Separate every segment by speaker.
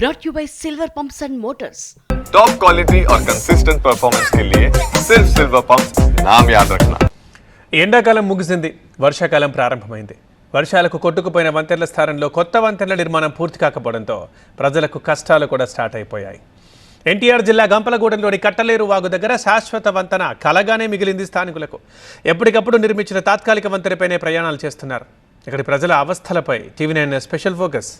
Speaker 1: brought you by Silver Pumps and Motors.
Speaker 2: Top quality और consistent performance के लिए सिर्फ सिल्वर पंप नाम याद रखना
Speaker 3: ఎండాకాలం ముగిసింది వర్షాకాలం ప్రారంభమైంది వర్షాలకు కొట్టుకుపోయిన వంతెనల స్థానంలో కొత్త వంతెనల నిర్మాణం పూర్తి కాకపోవడంతో ప్రజలకు కష్టాలు కూడా స్టార్ట్ అయిపోయాయి ఎన్టీఆర్ జిల్లా గంపలగూడెంలోని కట్టలేరు వాగు దగ్గర శాశ్వత వంతెన కలగానే మిగిలింది స్థానికులకు ఎప్పటికప్పుడు నిర్మించిన తాత్కాలిక వంతెనపైనే ప్రయాణాలు చేస్తున్నారు ఇక్కడి ప్రజల అవస్థలపై టీవీ నైన్ స్పెషల్ ఫోకస్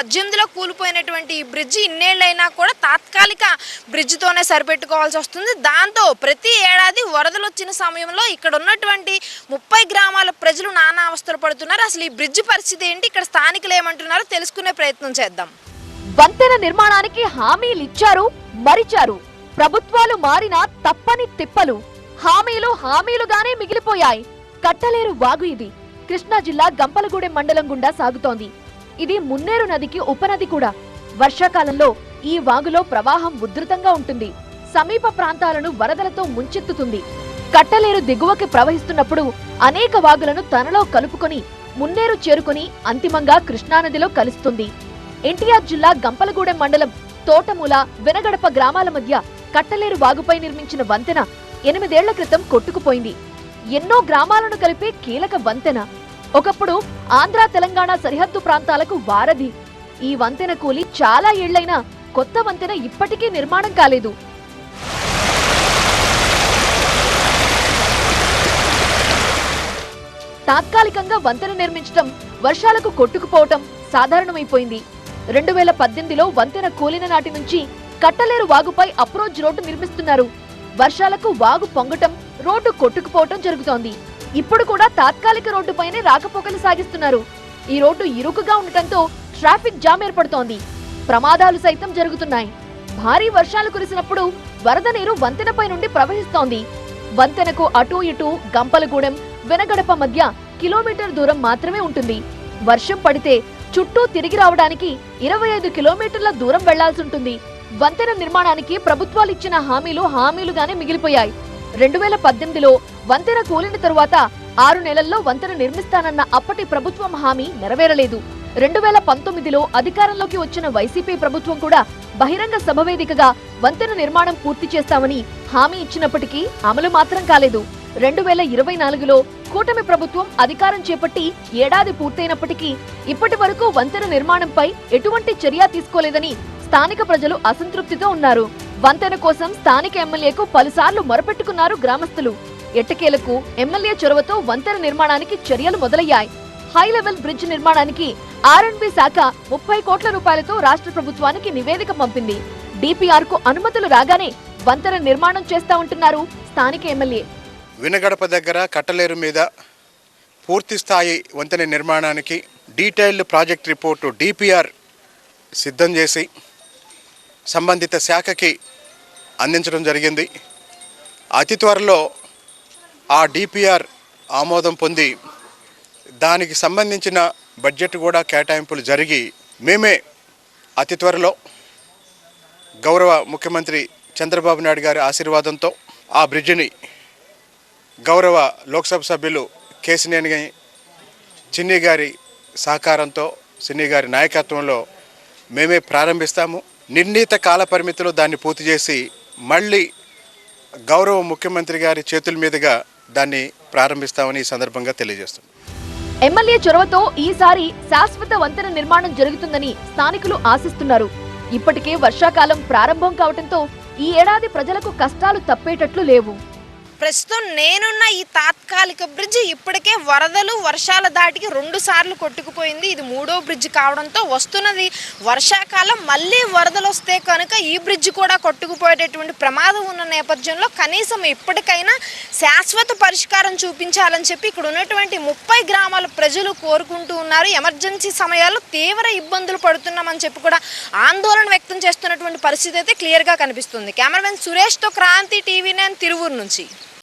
Speaker 4: పద్దెనిమిదిలో కూలిపోయినటువంటి ఈ బ్రిడ్జి ఇన్నేళ్ళైనా కూడా తాత్కాలిక బ్రిడ్జితోనే సరిపెట్టుకోవాల్సి వస్తుంది. దాంతో ప్రతి ఏడాది వరదలు వచ్చిన సమయంలో ఇక్కడ ఉన్నటువంటి ముప్పై గ్రామాల ప్రజలు నానా అవస్థలు పడుతున్నారు. అసలు ఈ బ్రిడ్జి పరిస్థితి ఏంటి? ఇక్కడ స్థానికులు ఏమంటున్నారో తెలుసుకునే ప్రయత్నం చేద్దాం.
Speaker 5: వంతెన నిర్మాణానికి హామీలు ఇచ్చారు మరిచారు. ప్రభుత్వాలు మారినా తప్పని తిప్పలు. హామీలు హామీలుగానే మిగిలిపోయాయి. కట్టలేరు వాగు ఇది. కృష్ణా జిల్లా గంపలగూడెం మండలం గుండా సాగుతోంది. ఇది మున్నేరు నదికి ఉపనది కూడా. వర్షాకాలంలో ఈ వాగులో ప్రవాహం ఉధృతంగా ఉంటుంది. సమీప ప్రాంతాలను వరదలతో ముంచెత్తుతుంది. కట్టలేరు దిగువకి ప్రవహిస్తున్నప్పుడు అనేక వాగులను తనలో కలుపుకొని మున్నేరు చేరుకుని అంతిమంగా కృష్ణానదిలో కలుస్తుంది. ఎన్టీఆర్ జిల్లా గంపలగూడెం మండలం తోటమూల వెనగడప గ్రామాల మధ్య కట్టలేరు వాగుపై నిర్మించిన వంతెన ఎనిమిదేళ్ళ క్రితం కొట్టుకుపోయింది. ఎన్నో గ్రామాలను కలిపే కీలక వంతెన. ఒకప్పుడు ఆంధ్ర తెలంగాణ సరిహద్దు ప్రాంతాలకు వారధి. ఈ వంతెన కూలి చాలా ఏళ్ళైనా కొత్త వంతెన ఇప్పటికీ నిర్మాణం కాలేదు. తాత్కాలికంగా వంతెన నిర్మించటం వర్షాలకు కొట్టుకుపోవటం సాధారణమైపోయింది. రెండు వేల పద్దెనిమిదిలో వంతెన కూలిన నాటి నుంచి కట్టలేరు వాగుపై అప్రోచ్ రోడ్డు నిర్మిస్తున్నారు. వర్షాలకు వాగు పొంగటం రోడ్డు కొట్టుకుపోవటం జరుగుతోంది. ఇప్పుడు కూడా తాత్కాలిక రోడ్డుపైనే రాకపోకలు సాగిస్తున్నారు. ఈ రోడ్డు ఇరుకుగా ఉండటంతో ట్రాఫిక్ జామ్ ఏర్పడుతోంది. ప్రమాదాలు సైతం జరుగుతున్నాయి. భారీ వర్షాలు కురిసినప్పుడు వరద నీరు వంతెనపై నుండి ప్రవహిస్తోంది. వంతెనకు అటూ ఇటూ గంపలగూడెం వెనగడప మధ్య కిలోమీటర్ దూరం మాత్రమే ఉంటుంది. వర్షం పడితే చుట్టూ తిరిగి రావడానికి ఇరవై ఐదు కిలోమీటర్ల దూరం వెళ్ళాల్సి ఉంటుంది. వంతెన నిర్మాణానికి ప్రభుత్వాలు ఇచ్చిన హామీలు హామీలుగానే మిగిలిపోయాయి. రెండు వేల పద్దెనిమిదిలో వంతెన కూలిన తరువాత ఆరు నెలల్లో వంతెన నిర్మిస్తానన్న అప్పటి ప్రభుత్వం హామీ నెరవేరలేదు. రెండు వేల పంతొమ్మిదిలో అధికారంలోకి వచ్చిన వైసీపీ ప్రభుత్వం కూడా బహిరంగ సభ వేదికగా వంతెన నిర్మాణం పూర్తి చేస్తామని హామీ ఇచ్చినప్పటికీ అమలు మాత్రం కాలేదు. రెండు వేల ఇరవై నాలుగులో కూటమి ప్రభుత్వం అధికారం చేపట్టి ఏడాది పూర్తయినప్పటికీ ఇప్పటి వరకు వంతెన నిర్మాణంపై ఎటువంటి చర్య తీసుకోలేదని స్థానిక ప్రజలు అసంతృప్తితో ఉన్నారు. వంతెన కోసం స్థానిక ఎమ్మెల్యేకు పలుసార్లు మొరపెట్టుకున్నారు గ్రామస్తులు. ఎట్టకేలకు ఎమ్మెల్యే చొరవతో వంతెన నిర్మాణానికి చర్యలు మొదలయ్యాయి. హై లెవెల్ బ్రిడ్జ్ నిర్మాణానికి ఆర్ఎండ్బి శాఖ ముప్పై కోట్ల రూపాయలతో రాష్ట్ర ప్రభుత్వానికి నివేదిక పంపింది. డిపిఆర్కు అనుమతులు రాగానే వంతెన నిర్మాణం చేస్తా ఉంటున్నారు స్థానిక ఎమ్మెల్యే.
Speaker 6: వినగడప దగ్గర కట్టలేరు మీద పూర్తి స్థాయి వంతెన నిర్మాణానికి డీటెయిల్డ్ ప్రాజెక్ట్ రిపోర్టు డిపిఆర్ సిద్ధం చేసి సంబంధిత శాఖకి అందించడం జరిగింది. అతి త్వరలో ఆ డిపిఆర్ ఆమోదం పొంది దానికి సంబంధించిన బడ్జెట్ కూడా కేటాయింపులు జరిగి మేమే అతి త్వరలో గౌరవ ముఖ్యమంత్రి చంద్రబాబు నాయుడు గారి ఆశీర్వాదంతో ఆ బ్రిడ్జిని గౌరవ లోక్సభ సభ్యులు కేసినేని చిన్ని గారి సహకారంతో చిన్ని గారి నాయకత్వంలో మేమే ప్రారంభిస్తాము. నిర్ణీత కాల పరిమితిలో దాన్ని పూర్తి చేసి మళ్ళీ గౌరవ ముఖ్యమంత్రి గారి చేతుల మీదుగా దాన్ని ప్రారంభిస్తామని ఈ సందర్భంగా తెలియజేస్తున్నాం.
Speaker 5: ఎమ్మెల్యే చొరవతో ఈసారి శాశ్వత వంతెన నిర్మాణం జరుగుతుందని స్థానికులు ఆశిస్తున్నారు. ఇప్పటికే వర్షాకాలం ప్రారంభం కావడంతో ఈ ఏడాది ప్రజలకు కష్టాలు తప్పేటట్లు లేవు.
Speaker 4: ప్రస్తుతం నేనున్న ఈ తాత్కాలిక బ్రిడ్జ్ ఇప్పటికే వరదలు వర్షాల దాటికి రెండు సార్లు కొట్టుకుపోయింది. ఇది మూడో బ్రిడ్జ్ కావడంతో వస్తున్నది వర్షాకాలం. మళ్ళీ వరదలు వస్తే కనుక ఈ బ్రిడ్జ్ కూడా కొట్టుకుపోయేటటువంటి ప్రమాదం ఉన్న నేపథ్యంలో కనీసం ఇప్పటికైనా శాశ్వత పరిష్కారం చూపించాలని చెప్పి ఇక్కడ ఉన్నటువంటి ముప్పై గ్రామాల ప్రజలు కోరుకుంటూ ఉన్నారు. ఎమర్జెన్సీ సమయాల్లో తీవ్ర ఇబ్బందులు పడుతున్నామని చెప్పి కూడా ఆందోళన వ్యక్తం చేస్తున్నటువంటి పరిస్థితి అయితే క్లియర్గా కనిపిస్తుంది. కెమెరామెన్ సురేష్తో క్రాంతి టీవీ నేను తిరువూరు నుంచి.